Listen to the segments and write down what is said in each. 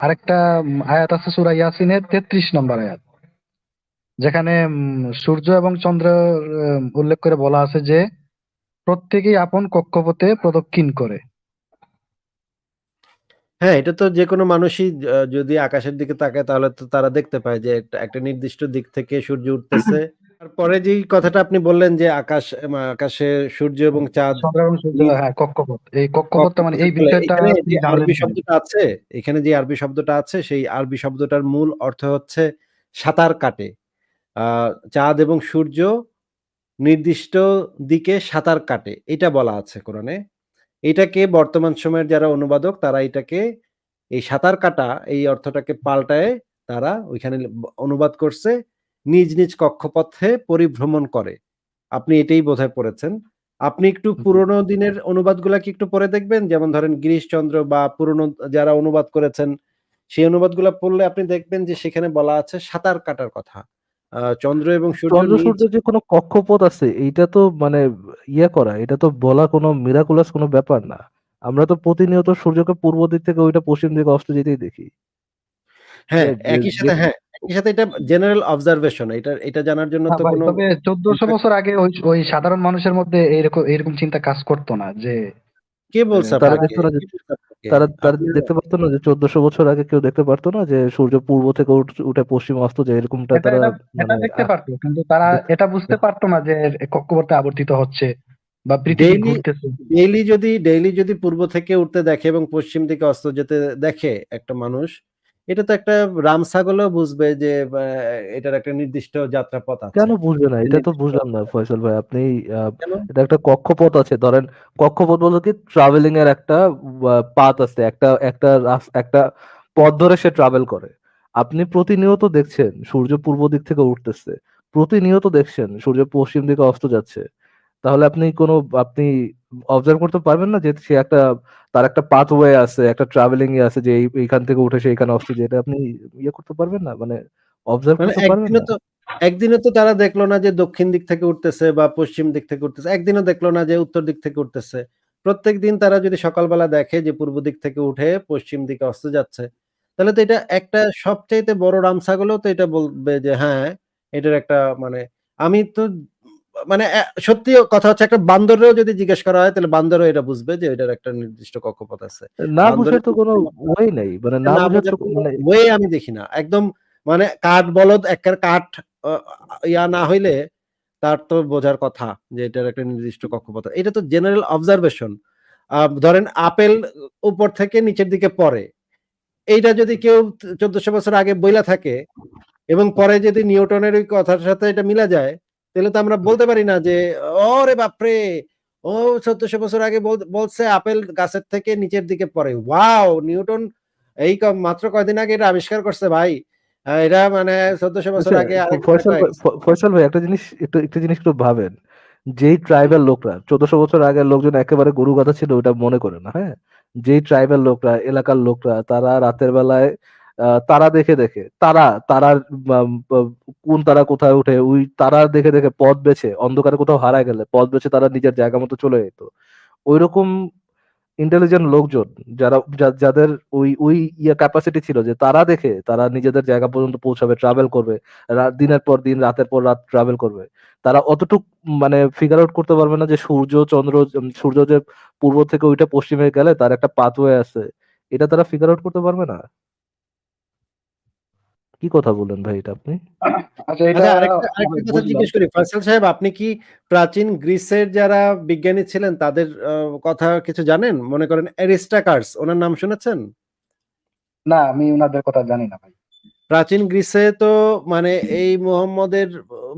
আরেকটা আয়াত আছে সুরা ইয়াসিনের তেত্রিশ নম্বর আয়াত। যেখানে সূর্য এবং চন্দ্র উল্লেখ করে বলা আছে যে, প্রত্যেকেই আপন কক্ষপথে প্রদক্ষিণ করে। হ্যাঁ এটা তো যে কোনো মানুষই যদি আকাশের দিকে তাকায়, তাহলে তো তারা দেখতে পায় যে একটা নির্দিষ্ট দিক থেকে সূর্য উঠতেছে। তারপরে যে কথাটা আপনি বললেন যে আকাশ আকাশে সূর্য এবং চাঁদ। হ্যাঁ কক্ষপথ। এই কক্ষপথটা মানে এই বিষয়টা আরবি শব্দটা আছে এখানে যে আরবি শব্দটা আছে সেই আরবি শব্দটার মূল অর্থ হচ্ছে সাঁতার কাটে। আহ চাঁদ এবং সূর্য নির্দিষ্ট দিকে সাঁতার কাটে এটা বলা আছে কোরআনে। এটাকে বর্তমান সময়ের যারা অনুবাদক তারা এটাকে এই সাঁতার কাটা এই অর্থটাকে পাল্টায় তারা ওইখানে অনুবাদ করছে। নিজ নিজ কক্ষপথে পরিভ্রমণ করে। আপনি এটাই বোধহয় পড়েছেন। আপনি একটু। পুরোনো দিনের অনুবাদগুলা কি একটু পড়ে দেখবেন? যেমন ধরেন গিরিশচন্দ্র বা পুরনো যারা অনুবাদ করেছেন সেই অনুবাদগুলা পড়লে আপনি দেখবেন যে সেখানে বলা আছে সাঁতার কাটার কথা। আহ, চন্দ্র এবং সূর্য চন্দ্র সূর্য যে কোনো কক্ষপথ আছে এইটা তো মানে ইয়ে করা এটা তো বলা কোনো মিরাকুলাস কোনো ব্যাপার না। আমরা তো প্রতিনিয়ত সূর্যকে পূর্ব দিক থেকে ওইটা পশ্চিম দিকে অস্ত যেতেই দেখি। হ্যাঁ একই সাথে হ্যাঁ একই সাথে এটা জেনারেল অবজারভেশন এটা এটা জানার জন্য তো কোনো তবে চোদ্দশো বছর আগে ওই ওই সাধারণ মানুষের মধ্যে এরকম এরকম চিন্তা কাজ করতো না যে কে বলছে তারা যে-? তারা তারা দেখতে পারতো না যে চোদ্দশো বছর আগে কেউ দেখতে পারতো না যে সূর্য পূর্ব থেকে উঠে পশ্চিম অস্ত যায় এরকমটা তারা এটা মানে দেখতে পারতো কিন্তু তারা এটা বুঝতে পারতো। না যে কক্ষপথে আবর্তিত হচ্ছে বা পৃথিবী Daily- ডেইলি যদি ডেইলি যদি পূর্ব থেকে উঠতে দেখে এবং পশ্চিম দিকে অস্ত যেতে দেখে একটা মানুষ এটা তো একটা রাম ছাগলও বুঝবে যে এটার একটা নির্দিষ্ট যাত্রাপথ আছে। কেন বুঝবে না? এটা তো বুঝলাম না ফয়সাল ভাই। আপনি এটা একটা কক্ষপথ আছে। ধরেন কক্ষপথ বলতে কি ট্রাভেলিং এর একটা পাথ আছে। একটা একটা একটা পথ ধরে সে ট্রাভেল করে। আপনি প্রতিনিয়ত দেখছেন সূর্য পূর্ব দিক থেকে উঠতেছে। প্রতিনিয়ত দেখছেন সূর্য পশ্চিম দিকে অস্ত যাচ্ছে। তাহলে আপনি কোনো আপনি অবজার্ভ করতে পারবেন না যে সে একটা তার একটা পাথওয়ে আছে একটা ট্রাভেলিং এ আছে যে এইখান থেকে উঠে সে এখানে অস্ত যেটা আপনি ইয়ে করতে পারবেন না? মানে অবজার্ভ মানে করতে পারবেন না? তো একদিনও তো তারা দেখল না যে দক্ষিণ দিক থেকে উঠতেছে বা পশ্চিম দিক থেকে উঠতেছে একদিনও দেখল না যে উত্তর দিক থেকে উঠতেছে। প্রত্যেক দিন তারা যদি সকালবেলা দেখে যে পূর্ব দিক থেকে উঠে পশ্চিম দিকে অস্ত যাচ্ছে তাহলে তো এটা একটা সবচাইতে বড় রামছাগলও তো এটা বলবে যে হ্যাঁ এটার একটা মানে আমি তো মানে সত্যি কথা হচ্ছে একটা বান্দরেও যদি জিজ্ঞেস করা হয় তাহলে বান্দরও এটা বুঝবে যে এটার একটা নির্দিষ্ট কক্ষপথ আছে। না বুঝার তো কোনো ওয়ে নেই মানে না বুঝার মানে ওয়ে আমি দেখি না। একদম মানে কাঠ বলদ একটা কাঠ ইয়া না হইলে তার তো বোঝার কথা যে এটার একটা নির্দিষ্ট কক্ষপথ। এটা তো জেনারেল অবজারভেশন ধরেন আপেল উপর থেকে নিচের দিকে পড়ে। এইটা যদি কেউ চোদ্দশো বছর আগে বইলা থাকে এবং পরে যদি নিউটনের ওই কথার সাথে এটা মিলা যায় তাহলে তো আমরা বলতে পারি না যে ওরে বাপরে ও চোদ্দশো বছর আগে বলছে আপেল গাছের থেকে নিচের দিকে পড়ে। ওয়াও নিউটন এই মাত্র কয়দিন আগে এটা আবিষ্কার করছে ভাই। এরা মানে চোদ্দশো বছর আচ্ছা, আগে ফয়সাল ভাই- একটা জিনিস একটু একটা জিনিস একটু ভাবেন। যেই ট্রাইবাল লোকরা চোদ্দশো বছর আগের লোকজন একেবারে গরু গাধা ছিল ওটা মনে করে না হ্যাঁ? যেই ট্রাইবাল লোকরা এলাকার লোকরা তারা রাতের বেলায় তারা দেখে দেখে, তারা তারার কোন তারা কোথায় উঠে, ওই তারা দেখে দেখে পথ বেছে, অন্ধকারে কোথাও হারা গেলে, পথ বেছে তারা নিজের জায়গা মতো চলে যেত। ওইরকম ইন্টেলিজেন্ট লোকজন যারা যাদের ওই ওই ইয়ে ক্যাপাসিটি ছিল যে তারা দেখে তারা নিজেদের জায়গা পর্যন্ত পৌঁছাবে ট্রাভেল করবে দিনের পর দিন, রাতের পর রাত ট্রাভেল করবে। তারা অতটুক মানে ফিগার আউট করতে পারবে না যে সূর্য, চন্দ্র সূর্য যে পূর্ব থেকে ওইটা পশ্চিমে গেলে তার একটা পাথওয়ে আছে। এটা তারা ফিগার আউট করতে পারবে না? কি কথা বললেন ভাই এটা আপনি? আচ্ছা এটা আচ্ছা। জিজ্ঞেস করি ফয়সাল সাহেব আপনি কি প্রাচীন গ্রিসের যারা বিজ্ঞানী ছিলেন তাদের কথা কিছু জানেন? মনে করেন অ্যারিস্টাকার্স ওনার নাম শুনেছেন? না আমি ওনাদের কথা জানি না ভাই। প্রাচীন গ্রিসে তো মানে এই মোহাম্মদের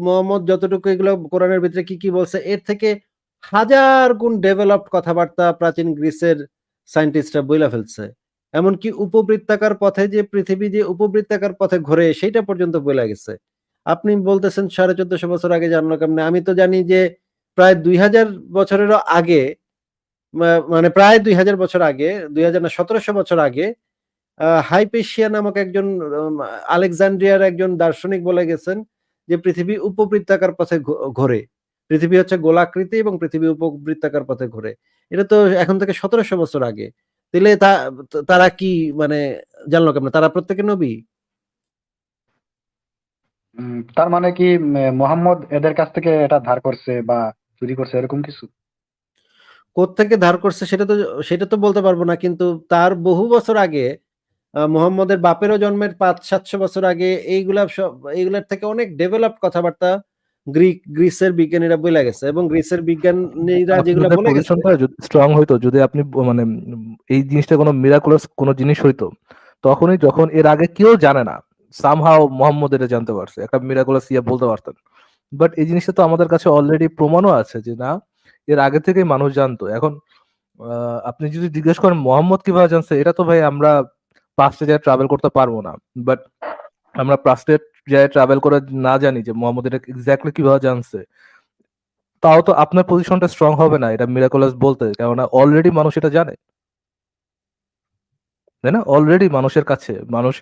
মোহাম্মদ যতটুকু এগুলো কোরআনের ভিতরে কি কি বলছে এর থেকে হাজার গুণ ডেভেলপড কথাবার্তা প্রাচীন গ্রিসের সায়েন্টিস্টরা বইলা ফেলছে। এমনকি উপবৃত্তাকার পথে যে পৃথিবী যে উপবৃত্তাকার পথে ঘোরে সেইটা পর্যন্ত বইলা গেছে। আপনি বলতেছেন সাড়ে চোদ্দশো বছর আগে জানলো কেমনে? আমি তো জানি যে প্রায় দুই হাজার বছরেরও আগে মানে প্রায় দুই হাজার বছর আগে, দুই হাজার না, সতেরোশো বছর আগে হাইপেশিয়া নামক একজন আলেকজান্ড্রিয়ার একজন দার্শনিক বলে গেছেন যে পৃথিবী উপবৃত্তাকার পথে ঘোরে। পৃথিবী হচ্ছে গোলাকৃতি এবং পৃথিবী উপবৃত্তাকার পথে ঘোরে। এটা তো এখন থেকে সতেরোশো বছর আগে। তাহলে তারা কি মানে জানলো কেমন? তারা প্রত্যেকে নবী? তার মানে কি মোহাম্মদ এদের কাছ থেকে এটা ধার করছে বা চুরি করছে এরকম কিছু? কোত্থেকে ধার করছে সেটা তো সেটা তো বলতে পারব না কিন্তু তার বহু বছর আগে মোহাম্মদের বাপেরও জন্মের পাঁচ সাতশো বছর আগে এইগুলা সব এইগুলার থেকে অনেক ডেভেলপ কথাবার্তা গ্রিক গ্রিসের বিজ্ঞানীরা বলে গেছে এবং গ্রিসের বিজ্ঞানীরা যেগুলো বলে গেছে স্ট্রং হইতো যদি আপনি মানে এই জিনিসটা কোনো মিরাকুলাস কোনো জিনিস হইতো তখনই যখন এর আগে কেউ জানে না সামহাও মোহাম্মদ এটা জানতে পারছে একটা মিরাকুলাস ইয়া বলতে পারতেন। বাট এই জিনিসটা তো আমাদের কাছে অলরেডি প্রমাণও আছে যে না এর আগে থেকেই মানুষ জানতো। এখন আহ, আপনি যদি জিজ্ঞেস করেন মোহাম্মদ কীভাবে জানছে এটা তো ভাই আমরা পাস্টে যায় ট্রাভেল করতে পারব না। বাট আমরা পাস্টে যায় ট্রাভেল করে না জানি যে মোহাম্মদ এটা এক্স্যাক্টলি কীভাবে জানছে। তাও তো আপনার পজিশনটা স্ট্রং হবে না এটা মিরাকুলাস বলতে কেননা অলরেডি মানুষ এটা জানে। তাই না? অলরেডি মানুষের কাছে মানুষ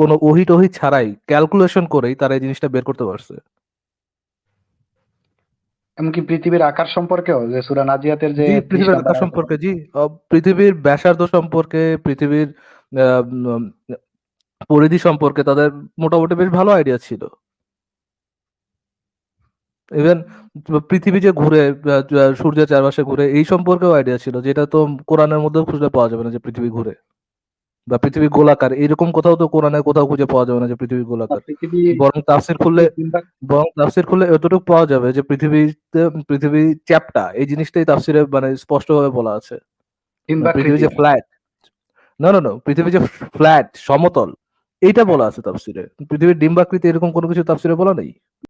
কোনো ওহি টহি ছাড়াই ক্যালকুলেশন করেই তারা এই জিনিসটা বের করতে পারছে। এমনকি পৃথিবীর আকার সম্পর্কেও যে সূরা নাজিয়াতের যে পৃথিবীর আকার সম্পর্কে জি। পৃথিবীর ব্যাসার্ধ সম্পর্কে পৃথিবীর পরিধি সম্পর্কে তাদের মোটামুটি বেশ ভালো আইডিয়া ছিল। ইভেন পৃথিবী যে ঘুরে সূর্যের চারপাশে ঘুরে এই সম্পর্কেও আইডিয়া ছিল যেটা তো কোরআনের মধ্যেও খুঁজে পাওয়া যাবে না যে পৃথিবী ঘুরে। বা পৃথিবী গোলাকার এরকম কোথাও তো কোরআনে কোথাও খুঁজে পাওয়া যাবে না যে পৃথিবী গোলাকার। বরং তাফসির খুললে বরং তাফসির খুললে এতটুকু পাওয়া যাবে যে পৃথিবীতে পৃথিবী চ্যাপ্টা এই জিনিসটাই তাফসিরে মানে স্পষ্টভাবে বলা আছে। পৃথিবী যে ফ্ল্যাট না না না পৃথিবী যে ফ্ল্যাট সমতল এইটা বলা আছে তাফসিরে। পৃথিবীর ডিম্বাকৃতি এরকম কোনো কিছু তাফসিরে বলা নেই?